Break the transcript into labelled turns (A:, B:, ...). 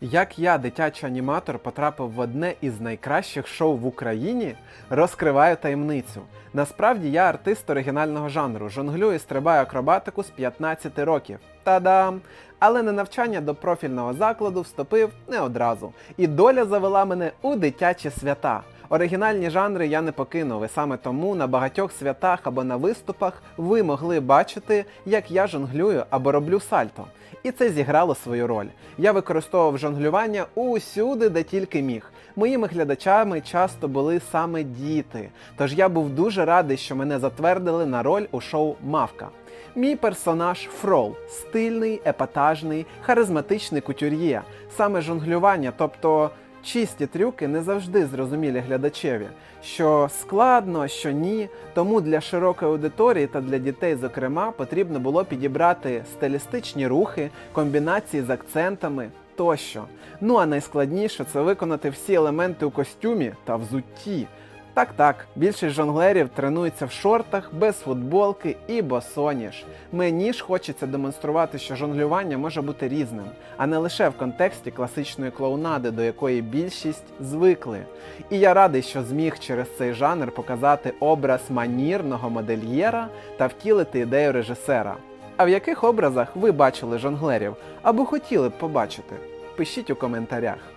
A: Як я, дитячий аніматор, потрапив в одне із найкращих шоу в Україні, розкриваю таємницю. Насправді я артист оригінального жанру, жонглюю і стрибаю акробатику з 15 років. Та-дам! Але на навчання до профільного закладу вступив не одразу. І доля завела мене у дитячі свята. Оригінальні жанри я не покинув, і саме тому на багатьох святах або на виступах ви могли бачити, як я жонглюю або роблю сальто. І це зіграло свою роль. Я використовував жонглювання усюди, де тільки міг. Моїми глядачами часто були саме діти. Тож я був дуже радий, що мене затвердили на роль у шоу Мавка. Мій персонаж Фрол стильний, епатажний, харизматичний кутюр'є. Саме жонглювання, тобто чисті трюки не завжди зрозумілі глядачеві, що складно, що ні. Тому для широкої аудиторії та для дітей, зокрема, потрібно було підібрати стилістичні рухи, комбінації з акцентами тощо. Ну а найскладніше це виконати всі елементи у костюмі та взутті. Так, так, більшість жонглерів тренуються в шортах, без футболки і босоніж. Мені ж хочеться демонструвати, що жонглювання може бути різним, а не лише в контексті класичної клоунади, до якої більшість звикли. І я радий, що зміг через цей жанр показати образ манірного модельєра та втілити ідею режисера. А в яких образах ви бачили жонглерів або хотіли б побачити? Пишіть у коментарях.